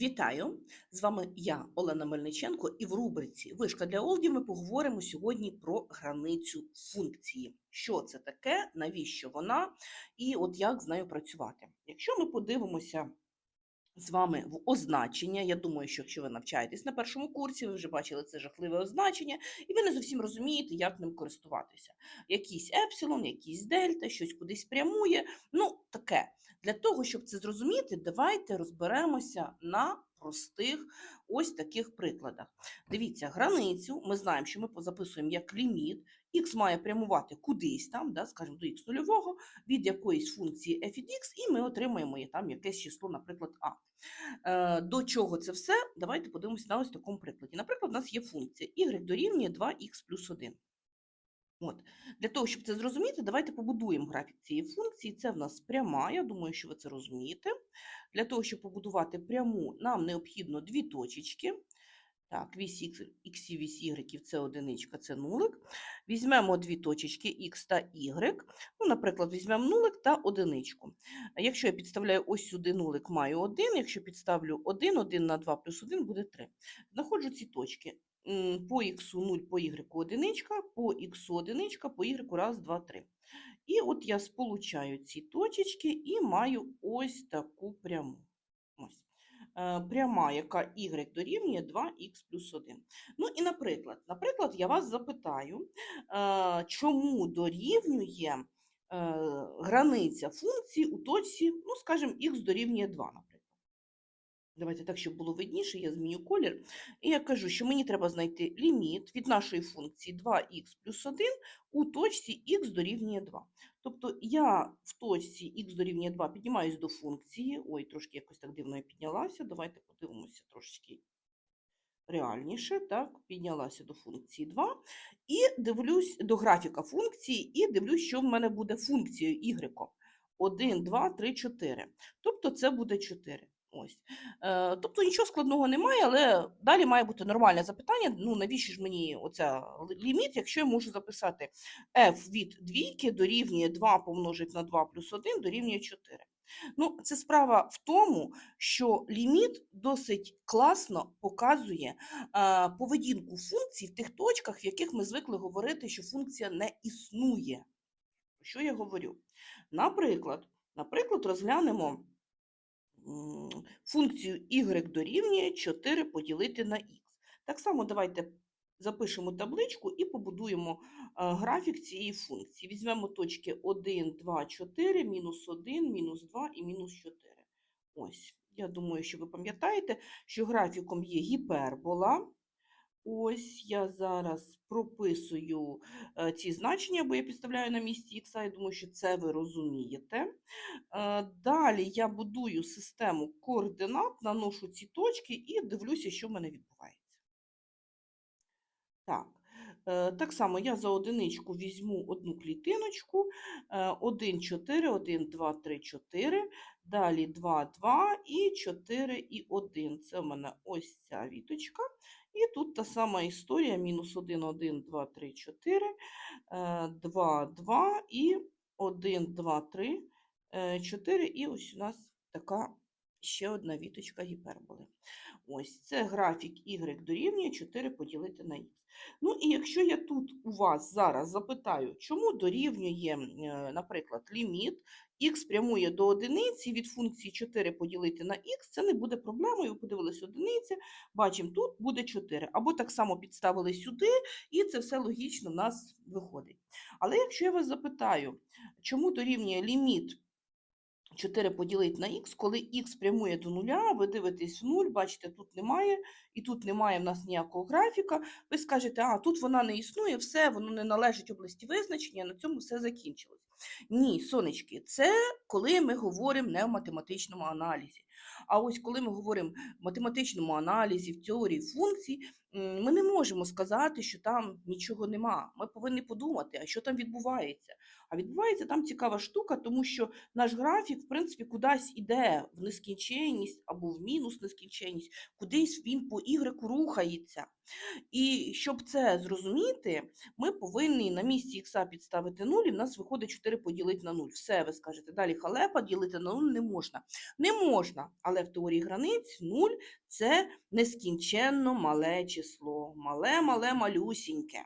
Вітаю! З вами я, Олена Мельниченко, і в рубриці Вишка для Олдів ми поговоримо сьогодні про границю функції. Що це таке, навіщо вона, і от як з нею працювати. Якщо ми подивимося з вами в означення, я думаю, що якщо ви навчаєтесь на першому курсі, ви вже бачили це жахливе означення, і ви не зовсім розумієте, як ним користуватися. Якийсь епсилон, якийсь дельта, щось кудись прямує. Ну, таке. Для того, щоб це зрозуміти, давайте розберемося на простих ось таких прикладах. Дивіться, границю ми знаємо, що ми записуємо як ліміт, х має прямувати кудись там, да, скажімо, до х нульового, від якоїсь функції f від x, і ми отримаємо там якесь число, наприклад, а. Е, До чого це все? Давайте подивимося на ось такому прикладі. Наприклад, у нас є функція y дорівнює 2х плюс 1. От. Для того, щоб це зрозуміти, давайте побудуємо графік цієї функції. Це в нас пряма, я думаю, що ви це розумієте. Для того, щоб побудувати пряму, нам необхідно дві точечки. Так, вісь х і вісь y – це одиничка, це нулик. Візьмемо дві точечки х та y. Ну, наприклад, візьмемо нулик та одиничку. Якщо я підставляю ось сюди нулик, маю 1. Якщо підставлю 1, 1 на 2 плюс 1 буде 3. Знаходжу ці точки. По х 0, по y одиничка, по х одиничка, по y раз, 2, 3. І от я сполучаю ці точечки і маю ось таку пряму. Ось. Е, Пряма, яка y дорівнює 2х плюс 1. Ну і, наприклад, наприклад, я вас запитаю, е, чому дорівнює е, границя функції у точці, ну, скажімо, х дорівнює 2, наприклад. Давайте так, щоб було видніше, я зміню колір. І я кажу, що мені треба знайти ліміт від нашої функції 2х плюс 1 у точці х дорівнює 2. Тобто я в точці х дорівнює 2 піднімаюсь до функції. Ой, трошки якось так дивно я піднялася. Давайте подивимося трошечки реальніше. Так, піднялася до функції 2. І дивлюсь до графіка функції, і дивлюсь, що в мене буде функцією y. 1, 2, 3, 4. Тобто це буде 4. Ось. Е, тобто нічого складного немає, але далі має бути нормальне запитання. Ну, навіщо ж мені оця ліміт, якщо я можу записати f від двійки дорівнює 2 помножити на 2 плюс 1 дорівнює 4. Ну, це справа в тому, що ліміт досить класно показує е, поведінку функцій в тих точках, в яких ми звикли говорити, що функція не існує. Що я говорю? Наприклад, наприклад, розглянемо функцію y дорівнює 4 поділити на х. Так само давайте запишемо табличку і побудуємо е, графік цієї функції. Візьмемо точки 1, 2, 4, мінус 1, мінус 2 і мінус 4. Ось, я думаю, що ви пам'ятаєте, що графіком є гіпербола. Ось я зараз прописую е, ці значення, бо я підставляю на місці х, я думаю, що це ви розумієте. Е, Далі я будую систему координат, наношу ці точки і дивлюся, що в мене відбувається. Так, е, так само я за одиничку візьму одну клітиночку. 1, 4, 1, 2, 3, 4. Далі 2, 2 і 4 і 1. Це в мене ось ця віточка. І тут та сама історія: мінус 1, 1, 2, 3, 4, 2, 2 і 1, 2, 3, 4. І ось у нас така ще одна віточка гіперболи. Ось це графік y дорівнює 4 поділити на х. Ну і якщо я тут у вас зараз запитаю, чому дорівнює, е, наприклад, ліміт х прямує до одиниці від функції 4 поділити на х, це не буде проблемою. Ви подивились одиниця, бачимо, тут буде 4. Або так само підставили сюди, і це все логічно в нас виходить. Але якщо я вас запитаю, чому дорівнює ліміт 4 поділити на х, коли х прямує до нуля, ви дивитесь в нуль, бачите, тут немає, і тут немає в нас ніякого графіка. Ви скажете, а тут вона не існує, все, воно не належить області визначення, на цьому все закінчилось. Ні, сонечки, це коли ми говоримо не в математичному аналізі. А ось коли ми говоримо в математичному аналізі, в теорії функцій, ми не можемо сказати, що там нічого нема. Ми повинні подумати, а що там відбувається. А відбувається там цікава штука, тому що наш графік, в принципі, кудись іде в нескінченність або в мінус нескінченність, кудись він по Y рухається. І щоб це зрозуміти, ми повинні на місці ікса підставити 0, і в нас виходить 4 поділити на 0. Все, ви скажете, далі халепа ділити на 0 не можна. Не можна, але в теорії границь 0 – це нескінченно мале число. Мале, мале, малюсіньке.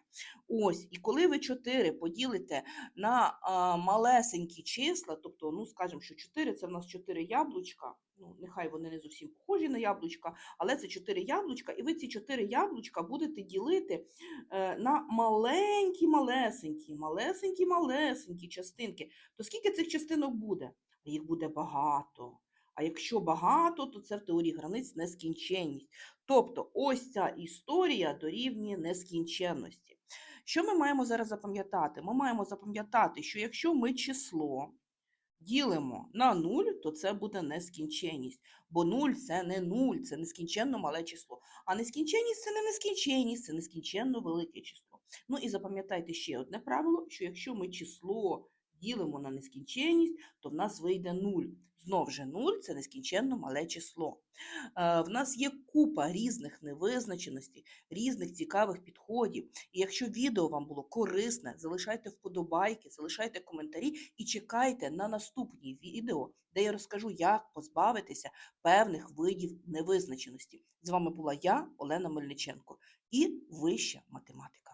Ось, і коли ви 4 поділите на а, малесенькі числа, тобто, ну, скажімо, що 4 – це в нас 4 яблучка, ну, нехай вони не зовсім похожі на яблучка, але це 4 яблучка, і ви ці 4 яблучка будете ділити е, на маленькі, малесенькі, малесенькі, малесенькі частинки. То скільки цих частинок буде? Їх буде багато. А якщо багато, то це в теорії границь нескінченність. Тобто ось ця історія дорівнює нескінченності. Що ми маємо зараз запам'ятати? Ми маємо запам'ятати, що якщо ми число ділимо на 0, то це буде нескінченність. Бо 0 це не 0, це нескінченно мале число. А нескінченність це не нескінченність, це нескінченно велике число. Ну і запам'ятайте ще одне правило, що якщо ми число ділимо на нескінченність, то в нас вийде 0. Знов же 0 це нескінченно мале число. Е, В нас є купа різних невизначеностей, різних цікавих підходів. І якщо відео вам було корисне, залишайте вподобайки, залишайте коментарі і чекайте на наступні відео, де я розкажу, як позбавитися певних видів невизначеності. З вами була я, Олена Мельниченко, і вища математика.